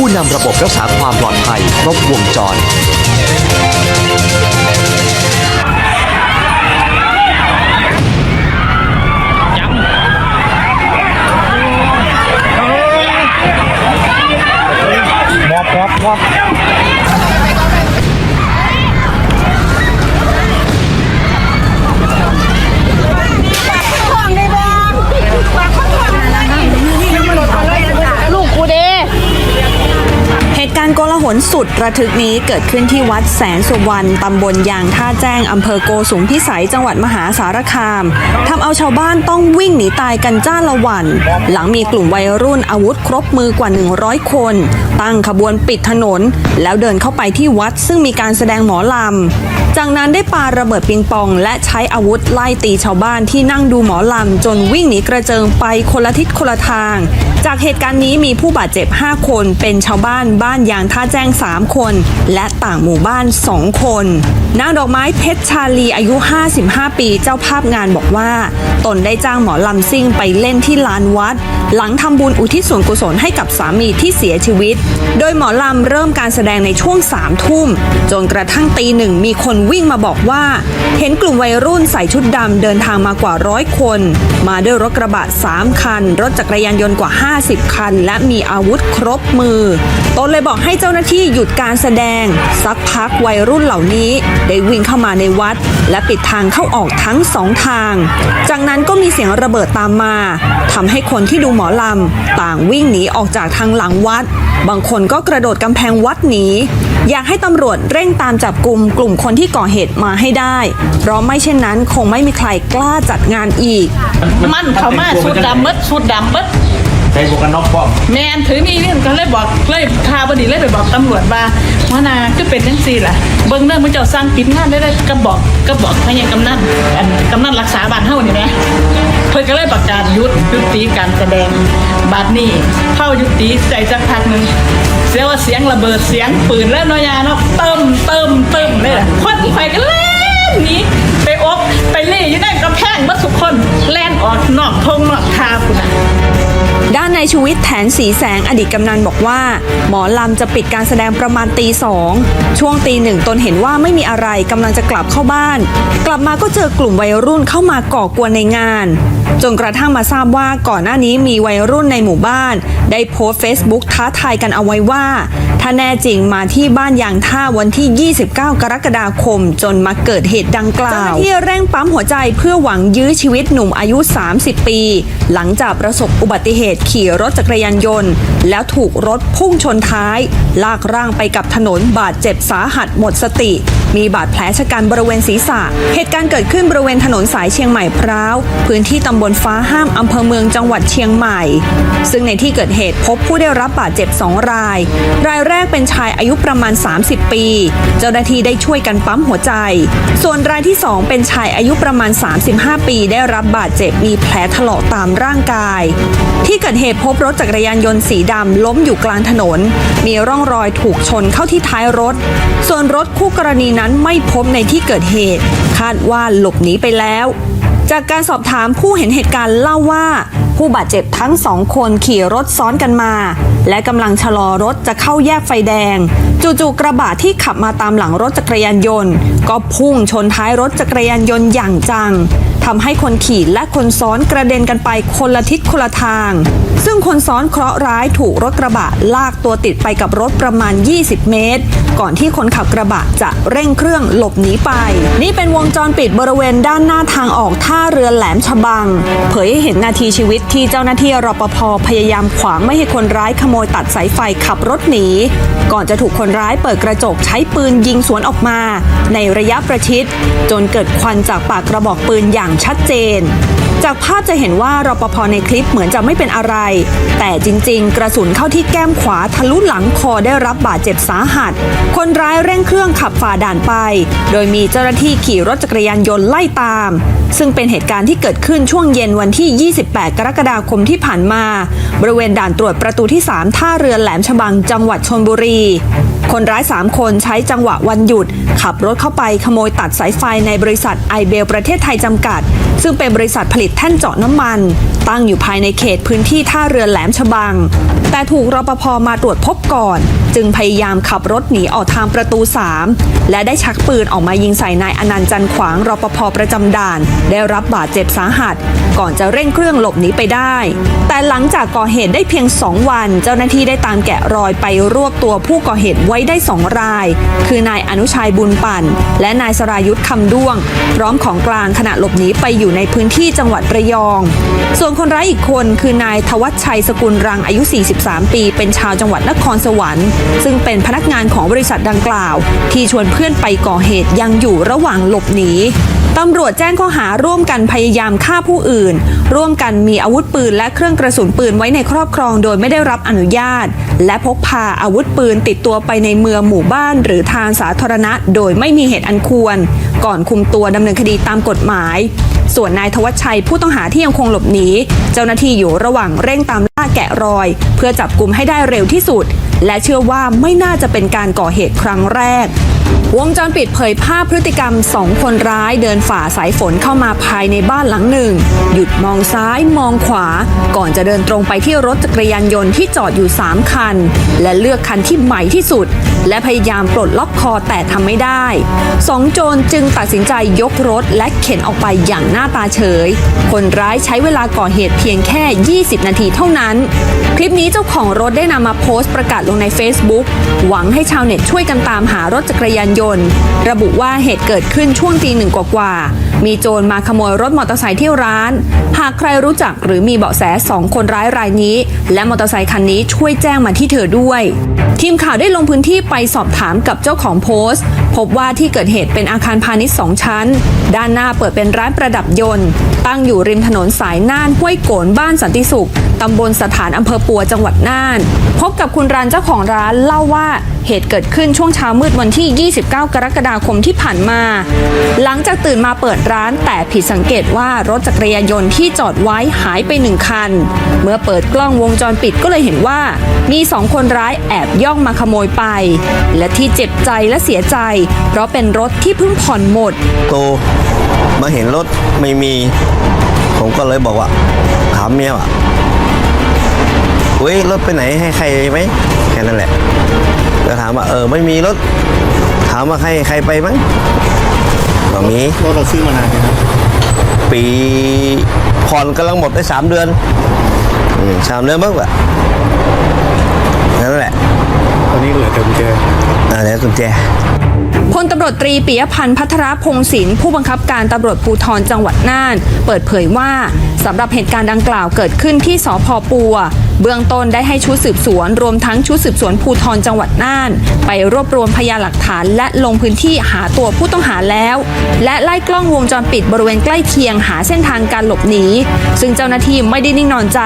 ผู้นำระบบรักษาความปลอดภัยครบวงจร หลสุดระทึกนี้เกิดขึ้นที่วัดแสนสุวรรณตำบลยางท่าแจ้งอำเภอโกสุมพิสัยจังหวัดมหาสารคามทำเอาชาวบ้านต้องวิ่งหนีตายกันจ้าละวัน หลังมีกลุ่มวัยรุ่นอาวุธครบมือกว่า 100 คน ตั้งขบวนปิดถนน แล้วเดินเข้าไปที่วัดซึ่งมีการแสดงหมอลำ จากนั้นได้ปาระเบิดปิงปอง และใช้อาวุธไล่ตีชาวบ้านที่นั่งดูหมอลำ จนวิ่งหนีกระเจิงไปคนละทิศคนละทาง จากเหตุการณ์นี้มีผู้บาดเจ็บ 5 คน เป็นชาวบ้านบ้านยางท่าแจ้ง 3 คน และต่างหมู่บ้าน 2 คนนางดอกไม้เพชรชาลีอายุ 55 ปีเจ้าภาพงานบอกว่า ตนได้จ้างหมอลำซิ่งไปเล่นที่ลานวัด หลังทำบุญอุทิศส่วนกุศลให้กับสามีที่เสียชีวิต โดยหมอลำเริ่มการแสดงในช่วง3ทุ่มจนกระทั่งตีหนึ่งมีคนวิ่งมาบอกว่า เห็นกลุ่มวัยรุ่นใส่ชุดดำเดินทางมากว่าร้อยคน มาด้วยรถกระบะ 3 คัน รถจักรยานยนต์กว่า 50 คัน และมีอาวุธครบมือตนเลยบอกให้เจ้าหน้าที่หยุดการแสดง สักพักวัยรุ่นเหล่านี้ ได้วิ่งเข้ามาในวัด และปิดทางเข้าออกทั้งสองทาง จากนั้นก็มีเสียงระเบิดตามมาทำให้คนที่ดูหมอลำต่างวิ่งหนีออกจากทางหลังวัด บางคนก็กระโดดกำแพงวัดหนี อยากให้ตำรวจเร่งตามจับกลุ่มกลุ่มคนที่ก่อเหตุมาให้ได้ เพราะไม่เช่นนั้นคงไม่มีใครกล้าจัดงานอีก มันเขามาสุดดำเบิดสุดดำเบิด ใส่หมวกกันน็อกป้อมแมนถือมีนี่ก็เลยบอกเลยทาบดีเลยไปบอกตำรวจว่าว่านาก็เป็นจังซี่ล่ะเบิ่งเรื่องมึงเจ้าสร้างปิดงานได้ได้ก็บอกก็บอกพยังกำนันอันกำนันรักษาบ้านเฮานี่แหมเพิ่นก็เลยประกาศยุดยุติการแสดงบัดนี้เข้ายุติใจสักพักหนึงเสียว่าเสียงระเบิดเสียงปืนแล้วนาะยาเนาะเติมเติมเติมเลยล่ะคนไปก็เล่นหนี้ไปอบ ล่อยู่ในกำแพงบิดทุกคนแล่นออกนอกทงนอกทาพุ่นน่ะด้านในายชูวิทย์แถนสีแสงอดีตกำนันบอกว่า หมอลำจะปิดการแสดงประมาณตีสองช่วงตีหนึ่งตนเห็นว่าไม่มีอะไรกำลังจะกลับเข้าบ้าน กลับมาก็เจอกลุ่มวัยรุ่นเข้ามาก่อกวนในงาน จนกระทั่งมาทราบว่าก่อนหน้านี้มีวัยรุ่นในหมู่บ้าน ได้โพสต์เฟซบุ๊กท้าทายกันเอาไว้ว่า ถ้าแน่จริงมาที่บ้านยางท่าวันที่ 29 กรกฎาคม จนมาเกิดเหตุดังกล่าวเจ้าหน้าที่เร่งปั๊มหัวใจเพื่อหวังยื้อชีวิตหนุ่มอายุ 30 ปี หลังจากประสบอุบัติเหตุขี่รถจักรยานยนต์ แล้วถูกรถพุ่งชนท้าย ลากร่างไปกับถนนบาดเจ็บสาหัสหมดสติ มีบาดแผลชะกันบริเวณศีรษะ เหตุการณ์เกิดขึ้นบริเวณถนนสายเชียงใหม่พร้าวพื้นที่ตำบลฟ้าห้ามอำเภอเมืองจังหวัดเชียงใหม่ ซึ่งในที่เกิดเหตุพบผู้ได้รับบาดเจ็บ2ราย รายแรกรกเป็นชายอายุประมาณ 30 ปี เจ้าหน้าที่ได้ช่วยกันปั๊มหัวใจ ส่วนรายที่ 2 เป็นชายอายุประมาณ 35 ปีได้รับบาดเจ็บมีแผลถลอกตามร่างกาย ที่เกิดเหตุพบรถจักรยานยนต์สีดำล้มอยู่กลางถนน มีร่องรอยถูกชนเข้าที่ท้ายรถ ส่วนรถคู่กรณีนั้นไม่พบในที่เกิดเหตุ คาดว่าหลบหนีไปแล้วจากการสอบถามผู้เห็นเหตุการณ์เล่าว่า ผู้บาดเจ็บทั้งสองคนขี่รถซ้อนกันมา และกำลังชะลอรถจะเข้าแยกไฟแดง จู่ๆกระบะที่ขับมาตามหลังรถจักรยานยนต์ ก็พุ่งชนท้ายรถจักรยานยนต์อย่างจัง ทำให้คนขี่และคนซ้อนกระเด็นกันไปคนละทิศคนละทาง ซึ่งคนซ้อนเคราะห์ร้ายถูกรถกระบะลากตัวติดไปกับรถประมาณ 20 เมตร ก่อนที่คนขับกระบะจะเร่งเครื่องหลบหนีไป นี่เป็นวงจรปิดบริเวณด้านหน้าทางออกท่าเรือแหลมฉบัง เผยให้เห็นนาทีชีวิตที่เจ้าหน้าที่รปภพยายามขวางไม่ให้คนร้ายขโมยตัดสายไฟขับรถหนี ก่อนจะถูกคนร้ายเปิดกระจกใช้ปืนยิงสวนออกมา ในระยะประชิด จนเกิดควันจากปากกระบอกปืนอย่างอย่างชัดเจน จากภาพจะเห็นว่ารปภในคลิปเหมือนจะไม่เป็นอะไร แต่จริงๆ กระสุนเข้าที่แก้มขวาทะลุหลังคอได้รับบาดเจ็บสาหัส คนร้ายเร่งเครื่องขับฝ่าด่านไป โดยมีเจ้าหน้าที่ขี่รถจักรยานยนต์ไล่ตาม ซึ่งเป็นเหตุการณ์ที่เกิดขึ้นช่วงเย็นวันที่ 28 กรกฎาคมที่ผ่านมา บริเวณด่านตรวจประตูที่ 3 ท่าเรือแหลมฉบังจังหวัดชนบุรี คนร้าย 3 คนใช้จังหวะวันหยุด ขับรถเข้าไปขโมยตัดสายไฟในบริษัทไอเบลประเทศไทยจำกัด ซึ่งเป็นบริษัทผลิตแท่นเจาะน้ำมัน ตั้งอยู่ภายในเขตพื้นที่ท่าเรือแหลมฉบัง แต่ถูกรปภมาตรวจพบก่อน จึงพยายามขับรถหนีออกทางประตู 3 และได้ชักปืนออกมายิงใส่นายอนันต์จันขวางรปภประจำด่าน ได้รับบาดเจ็บสาหัส ก่อนจะเร่งเครื่องหลบหนีไปได้ แต่หลังจากก่อเหตุได้เพียง 2 วัน เจ้าหน้าที่ได้ตามแกะรอยไปรวบตัวผู้ก่อเหตุไว้ได้ 2 ราย คือนายอนุชัยบุญปั่น และนายสรายุทธคำด้วง พร้อมของกลางขณะหลบหนีไปอยูู่่ในพื้นที่จังหวัดระยอง ส่วนคนร้ายอีกคนคือนายทวัชชัยสกุลรังอายุ 43 ปี เป็นชาวจังหวัดนครสวรรค์ ซึ่งเป็นพนักงานของบริษัทดังกล่าว ที่ชวนเพื่อนไปก่อเหตุยังอยู่ระหว่างหลบหนี ตำรวจแจ้งข้อหาร่วมกันพยายามฆ่าผู้อื่น ร่วมกันมีอาวุธปืนและเครื่องกระสุนปืนไว้ในครอบครองโดยไม่ได้รับอนุญาต และพกพาอาวุธปืนติดตัวไปในเมืองหมู่บ้าน หรือทางสาธารณะ โดยไม่มีเหตุอันควร ก่อนคุมตัวดำเนินคดีตามกฎหมาย ส่วนนายทวัชชัยผู้ต้องหาที่ยังคงหลบหนี เจ้าหน้าที่อยู่ระหว่างเร่งตามล่าแกะรอย เพื่อจับกลุ่มให้ได้เร็วที่สุด และเชื่อว่าไม่น่าจะเป็นการก่อเหตุครั้งแรก วงจรปิดเผยภาพพฤติกรรมสองคนร้ายเดินฝ่าสายฝนเข้ามาภายในบ้านหลังหนึ่ง หยุดมองซ้ายมองขวา ก่อนจะเดินตรงไปที่รถจักรยานยนต์ที่จอดอยู่ 3 คัน และเลือกคันที่ใหม่ที่สุด และพยายามปลดล็อกคอแต่ทำไม่ได้ สองโจรจึงตัดสินใจยกรถและเข็นออกไปอย่างหน้าตาเฉย คนร้ายใช้เวลาก่อเหตุเพียงแค่ 20 นาทีเท่านั้น คลิปนี้เจ้าของรถได้นำมาโพสต์ประกาศลงใน Facebook หวังให้ชาวเน็ตช่วยกันตามหารถจักรยานยนต์ ระบุว่าเหตุเกิดขึ้นช่วงตีหนึ่งกว่าๆมีโจรมาขโมยรถมอเตอร์ไซค์ที่ร้าน หากใครรู้จักหรือมีเบาะแสสองคนร้ายรายนี้ และมอเตอร์ไซคันนี้ช่วยแจ้งมาที่เธอด้วย ทีมข่าวได้ลงพื้นที่ไปสอบถามกับเจ้าของโพสต์ พบว่าที่เกิดเหตุเป็นอาคารพาณิชย์สองชั้น ด้านหน้าเปิดเป็นร้านประดับยนต์ ตั้งอยู่ริมถนนสายน่านห้วยโกนบ้านสันติสุขตำบลสถานอำเภอปัวจังหวัดน่าน พบกับคุณรันเจ้าของร้านเล่าว่าเหตุเกิดขึ้นช่วงเช้ามืดวันที่ 29 กรกฎาคมที่ผ่านมา หลังจากตื่นมาเปิดร้าน แต่ผิดสังเกตว่ารถจักรยานยนต์ที่จอดไว้หายไปหนึ่งคัน เมื่อเปิดกล้องวงจรปิดก็เลยเห็นว่ามีสองคนร้ายแอบย่องมาขโมยไป และที่เจ็บใจและเสียใจ เพราะเป็นรถที่เพิ่งผ่อนหมด โตมาเห็นรถไม่มี ผมก็เลยบอกว่า ถามเมียว่าเว้ยรถไปไหนให้ใครไหมแค่นั้นแหละก็ถามว่าเออไม่มีรถ ถามว่าใครใครไปมั้งก็มีรถเราซื้อมานานนะครับปีผ่อนกำลังหมดไปสามเดือนอืมสามเดือนบ้างแบบ นั่นแหละ ตอนนี้เหลือแต่กุญแจ อ่าเดี๋ยวกุญแจ พลตำรวจตรีปิยพันธ์พัทรพงศินผู้บังคับการตำรวจภูธรจังหวัดน่าน เปิดเผยว่าสำหรับเหตุการณ์ดังกล่าวเกิดขึ้นที่สพปัวเบื้องต้นได้ให้ชุดสืบสวน รวมทั้งชุดสืบสวนภูธรจังหวัดน่าน ไปรวบรวมพยานหลักฐาน และลงพื้นที่หาตัวผู้ต้องหาแล้ว และไล่กล้องวงจรปิดบริเวณใกล้เคียงหาเส้นทางการหลบหนีซึ่งเจ้าหน้าที่ไม่ได้นิ่งนอนใจ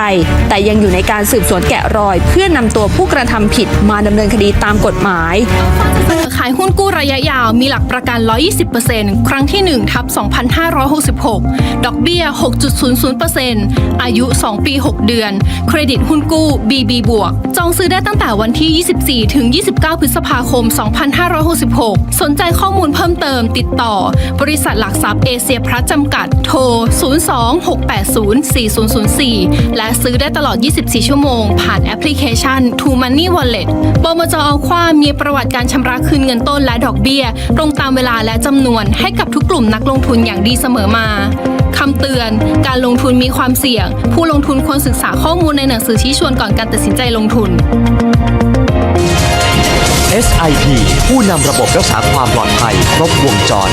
แต่ยังอยู่ในการสืบสวนแกะรอย เพื่อนำตัวผู้กระทำผิดมาดำเนินคดีตามกฎหมายขายหุ้นกู้ระยะยาวมีหลักประกัน 120%ครั้งที่ 1 ทับ 2566 ดอกเบี้ย 6.00%อายุ 2 ปี 6 เดือน เครดิตหุ้นกู้ BB บวก จองซื้อได้ตั้งแต่วันที่ 24 ถึง 29 พฤษภาคม 2566 สนใจข้อมูลเพิ่มเติมติดต่อ บริษัทหลักทรัพย์เอเชียพลัสจำกัด โทร 02-680-4004 และซื้อได้ตลอด 24 ชั่วโมง ผ่านแอปพลิเคชัน True Money Wallet บมจเอาความีประวัติการชำระคืนเงินต้นและดอกเบี้ยย ตรงตามเวลาและจำนวนให้กับทุกกลุ่มนักลงทุนอย่างดีเสมอมาคำเตือน การลงทุนมีความเสี่ยง ผู้ลงทุนควรศึกษาข้อมูลในหนังสือชี้ชวนก่อนการตัดสินใจลงทุน SIP ผู้นำระบบรักษาความปลอดภัย ครบวงจร